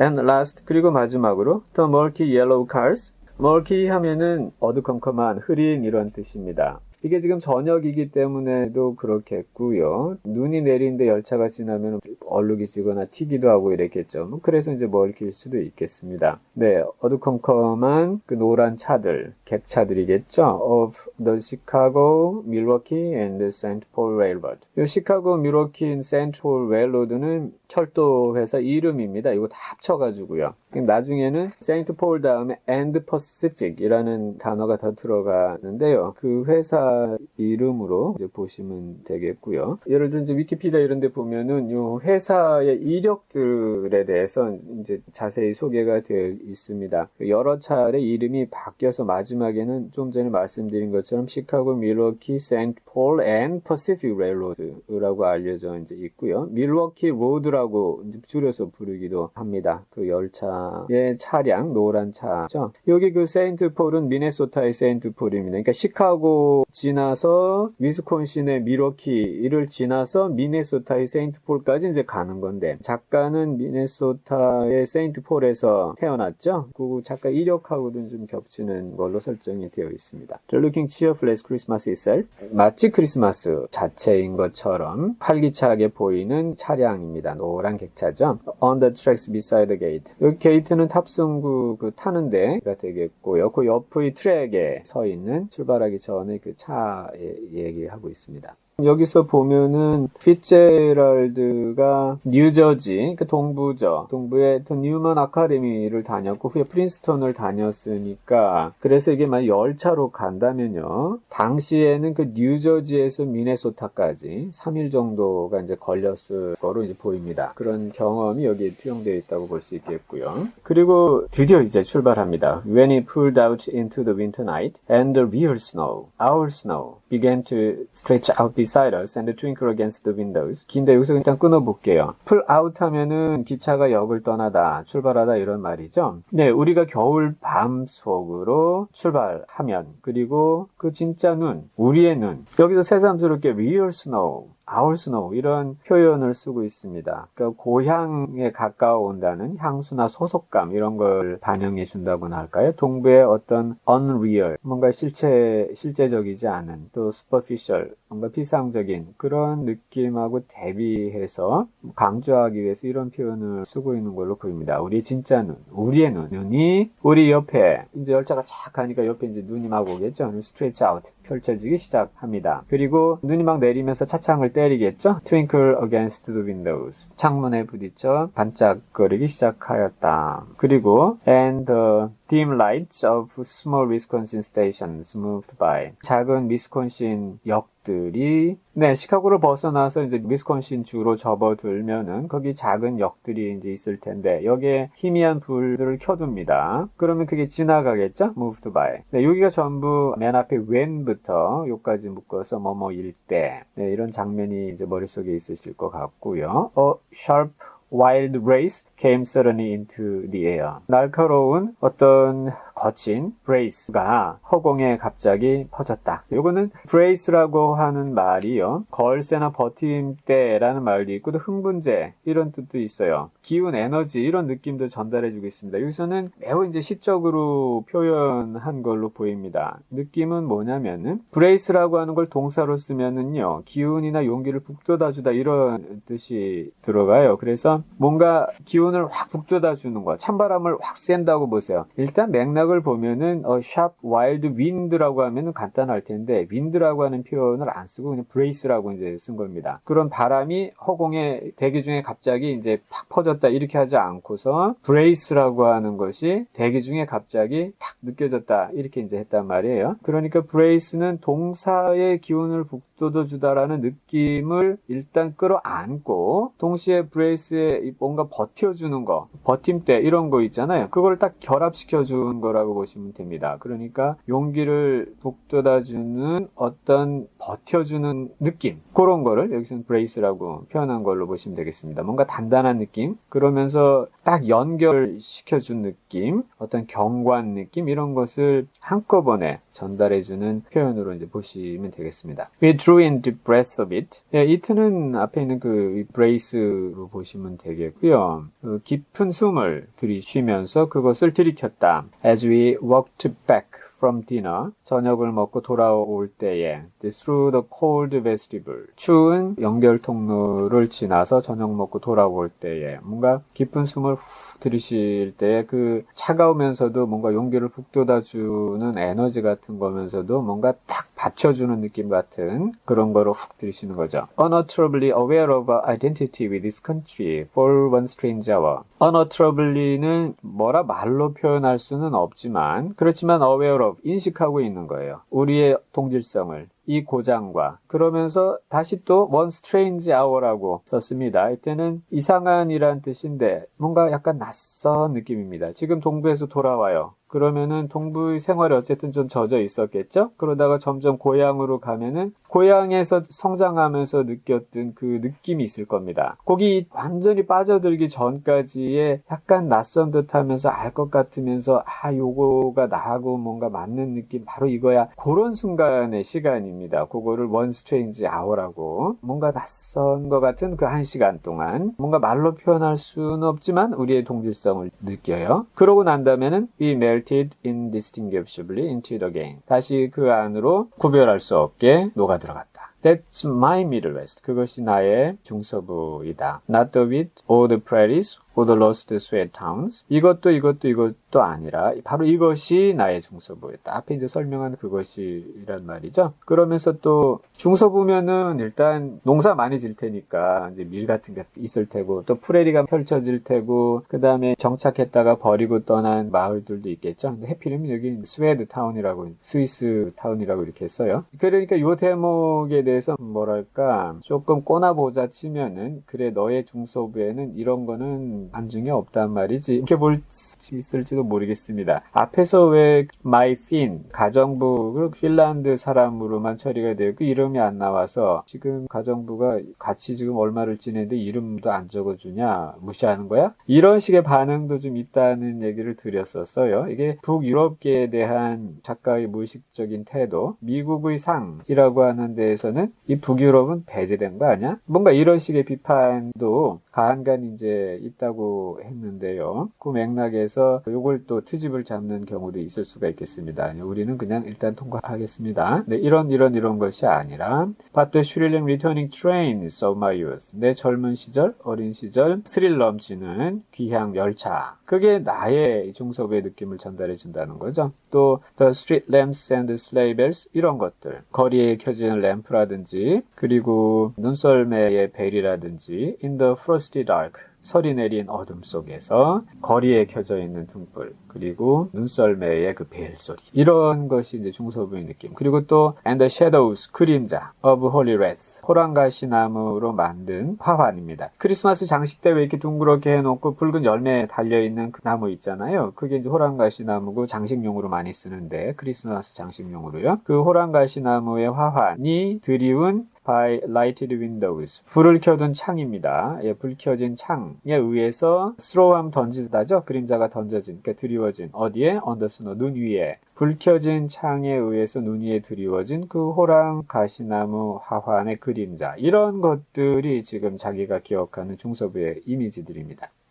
And last 그리고 마지막으로 the murky yellow cars. murky 하면은 어두컴컴한 흐린 이런 뜻입니다. 이게 지금 저녁이기 때문에도 그렇겠고요. 눈이 내리는데 열차가 지나면 얼룩이 지거나 튀기도 하고 이랬겠죠. 뭐 그래서 이제 멀길 수도 있겠습니다. 네, 어두컴컴한 그 노란 차들, 객차들이겠죠. of the Chicago, Milwaukee and St. Paul Railroad. 이 시카고, 밀워키, 센트 폴 레일로드는 철도 회사 이름입니다. 이거 다 합쳐가지고요. 나중에는 세인트 폴 다음에 and Pacific이라는 단어가 더 들어가는데요. 그 회사 이름으로 이제 보시면 되겠고요. 예를 들어 이제 위키피디아 이런 데 보면은 요 회사의 이력들에 대해서 이제 자세히 소개가 되어 있습니다. 여러 차례 이름이 바뀌어서 마지막에는 좀 전에 말씀드린 것처럼 시카고, 밀워키, 세인트 폴 앤 퍼시픽 레일로드라고 알려져 이제 있고요. 밀워키 로드라 고 이제 줄여서 부르기도 합니다. 그 열차의 차량 노란 차죠. 여기 그 세인트 폴은 미네소타의 세인트 폴입니다. 그러니까 시카고 지나서 위스콘신의 밀워키를 지나서 미네소타의 세인트 폴까지 이제 가는 건데 작가는 미네소타의 세인트 폴에서 태어났죠. 그 작가 이력하고도 좀 겹치는 걸로 설정이 되어 있습니다. The looking cheerful as Christmas itself. 마치 크리스마스 자체인 것처럼 활기차게 보이는 차량입니다. 노란 객차죠. On the tracks beside the gate. 여기 게이트는 탑승구 그 타는 데가 되겠고요. 그 옆의 트랙에 서 있는 출발하기 전에 그 차에 얘기하고 있습니다. 여기서 보면은 피제랄드가 뉴저지 그 동부죠. 동부의 뉴먼 아카데미를 다녔고 후에 프린스턴을 다녔으니까 그래서 이게 만약 열차로 간다면요. 당시에는 그 뉴저지에서 미네소타까지 3일 정도가 이제 걸렸을 거로 이제 보입니다. 그런 경험이 여기에 투영되어 있다고 볼 수 있겠고요. 그리고 드디어 이제 출발합니다. When it pulled out into the winter night and the real snow our snow began to stretch out beside us and twinkle against the windows. 긴데 여기서 일단 끊어볼게요. pull out 하면은 기차가 역을 떠나다, 출발하다 이런 말이죠. 네, 우리가 겨울 밤 속으로 출발하면 그리고 그 진짜 눈, 우리의 눈. 여기서 새삼스럽게 real snow, snow 이런 표현을 쓰고 있습니다. 그러니까 고향에 가까워온다는 향수나 소속감 이런 걸 반영해 준다고나 할까요? 동부의 어떤 unreal 뭔가 실체 실제적이지 않은 또 superficial 뭔가 피상적인 그런 느낌하고 대비해서 강조하기 위해서 이런 표현을 쓰고 있는 걸로 보입니다. 우리 진짜 눈, 우리의 눈, 눈이 우리 옆에 이제 열차가 착 가니까 옆에 이제 눈이 막 오겠죠. stretch out 펼쳐지기 시작합니다. 그리고 눈이 막 내리면서 차창을 때리겠죠? Twinkle against the windows. 창문에 부딪혀 반짝거리기 시작하였다. 그리고 and the dim lights of small Wisconsin stations moved by. 작은 미스콘신 역 들이 네, 시카고를 벗어나서 이제 미스콘신 주로 접어들면은 거기 작은 역들이 이제 있을 텐데 여기에 희미한 불들을 켜둡니다. 그러면 그게 지나가겠죠? moved by. 네, 여기가 전부 맨 앞에 when부터 요까지 묶어서 뭐뭐일 때 네, 이런 장면이 이제 머릿속에 있으실 것 같고요. A sharp wild race came suddenly into the air. 날카로운 어떤 거친 브레이스가 허공에 갑자기 퍼졌다. 요거는 브레이스라고 하는 말이요. 걸세나 버팀대라는 말도 있고 또 흥분제 이런 뜻도 있어요. 기운, 에너지 이런 느낌도 전달해주고 있습니다. 여기서는 매우 이제 시적으로 표현한 걸로 보입니다. 느낌은 뭐냐면은 브레이스라고 하는 걸 동사로 쓰면은요. 기운이나 용기를 북돋아주다 이런 뜻이 들어가요. 그래서 뭔가 기운을 확 북돋아 주는 거, 찬바람을 확 쐰다고 보세요. 일단 맥락을 보면은 어, 샵 와일드 윈드라고 하면은 간단할 텐데 윈드라고 하는 표현을 안 쓰고 그냥 브레이스라고 이제 쓴 겁니다. 그런 바람이 허공에 대기 중에 갑자기 이제 팍 퍼졌다 이렇게 하지 않고서 브레이스라고 하는 것이 대기 중에 갑자기 탁 느껴졌다 이렇게 이제 했단 말이에요. 그러니까 브레이스는 동사의 기운을 북 돋아주다라는 느낌을 일단 끌어안고 동시에 브레이스에 뭔가 버텨주는 거, 버팀대 이런 거 있잖아요. 그걸 딱 결합시켜 준 거라고 보시면 됩니다. 그러니까 용기를 북돋아주는 어떤 버텨주는 느낌 그런 거를 여기서는 브레이스라고 표현한 걸로 보시면 되겠습니다. 뭔가 단단한 느낌 그러면서 딱 연결시켜 준 느낌 어떤 경관 느낌 이런 것을 한꺼번에 전달해 주는 표현으로 이제 보시면 되겠습니다. We drew in the breath of it. 예, it는 앞에 있는 그 brace로 보시면 되겠고요. 그 깊은 숨을 들이쉬면서 그것을 들이켰다. As we walked back from dinner, 저녁을 먹고 돌아올 때에 through the cold vestibule, 추운 연결 통로를 지나서 저녁 먹고 돌아올 때에 뭔가 깊은 숨을 후 들이쉴 때에 그 차가우면서도 뭔가 용기를 북돋아주는 에너지 같은 거면서도 뭔가 딱 받쳐주는 느낌 같은 그런 거로 훅 들이쉬는 거죠. Unutterably aware of identity with this country for one strange hour. Unutterably는 뭐라 말로 표현할 수는 없지만 그렇지만 aware 인식하고 있는 거예요. 우리의 동질성을 이 고장과 그러면서 다시 또 one strange hour라고 썼습니다. 이때는 이상한이란 뜻인데 뭔가 약간 낯선 느낌입니다. 지금 동부에서 돌아와요. 그러면은 동부의 생활이 어쨌든 좀 젖어 있었겠죠? 그러다가 점점 고향으로 가면은 고향에서 성장하면서 느꼈던 그 느낌이 있을 겁니다. 거기 완전히 빠져들기 전까지의 약간 낯선 듯 하면서 알 것 같으면서 아, 요거가 나하고 뭔가 맞는 느낌 바로 이거야. 그런 순간의 시간입니다. 그거를 원 스트레인지 아워라고 뭔가 낯선 것 같은 그 한 시간 동안 뭔가 말로 표현할 수는 없지만 우리의 동질성을 느껴요. 그러고 난 다음에는 we melted indistinguishably into the game. 다시 그 안으로 구별할 수 없게 녹아 들어갔다. That's my Middle West. 그것이 나의 중서부이다. Not the wheat or the prairies or the lost sweat towns. 이것도 이것도 이것도 아니라 바로 이것이 나의 중서부였다. 앞에 이제 설명한 그것이란 말이죠. 그러면서 또 중서부면은 일단 농사 많이 질 테니까 이제 밀 같은 게 있을 테고 또 프레리가 펼쳐질 테고 그 다음에 정착했다가 버리고 떠난 마을들도 있겠죠. 근데 해피름은 여기 스웨드 타운이라고 스위스 타운이라고 이렇게 써요. 그러니까 이 대목에 대해서 뭐랄까 조금 꼬나보자 치면은 그래 너의 중서부에는 이런 거는 안중에 없단 말이지 이렇게 볼 수 있을지도 모르겠습니다. 앞에서 왜 마이 핀 가정부 그 핀란드 사람으로만 처리가 되고 이름이 안 나와서 지금 가정부가 같이 지금 얼마를 지내는데 이름도 안 적어주냐 무시하는 거야? 이런 식의 반응도 좀 있다는 얘기를 드렸었어요. 이게 북유럽계에 대한 작가의 무의식적인 태도, 미국의 상이라고 하는 데에서는 이 북유럽은 배제된 거 아니야? 뭔가 이런 식의 비판도 간간 이제 있다고 했는데요. 그 맥락에서 이걸 또 트집을 잡는 경우도 있을 수가 있겠습니다. 우리는 그냥 일단 통과하겠습니다. 네, 이런 이런 이런 것이 아니라 But the thrilling returning trains of my youth. 내 젊은 시절, 어린 시절 스릴 넘치는 귀향 열차. 그게 나의 중소부의 느낌을 전달해 준다는 거죠. 또 The street lamps and sleigh bells 이런 것들. 거리에 켜지는 램프라든지 그리고 눈썰매의 벨이라든지 In the frosty dark. 설이 내린 어둠 속에서 거리에 켜져 있는 등불 그리고 눈썰매의 그 벨 소리. 이런 것이 이제 중소부의 느낌. 그리고 또 And the Shadows 그림자 of Holy Wrath 호랑가시 나무로 만든 화환입니다. 크리스마스 장식 때 왜 이렇게 둥그렇게 해놓고 붉은 열매 달려있는 그 나무 있잖아요. 그게 이제 호랑가시 나무고 장식용으로 많이 쓰는데 크리스마스 장식용으로요. 그 호랑가시 나무의 화환이 드리운 by lighted windows. 불을 켜둔 창입니다. 예, 불 켜진 창에 의해서 throw함 던지다죠. 그림자가 던져진, 그러니까 드리워진 어디에? on the snow, 눈 위에. 불 켜진 창에 의해서 눈 위에 드리워진 그 호랑 가시나무 화환의 그림자. 이런 것들이 지금 자기가 기억하는 중서부의 이미지들입니다.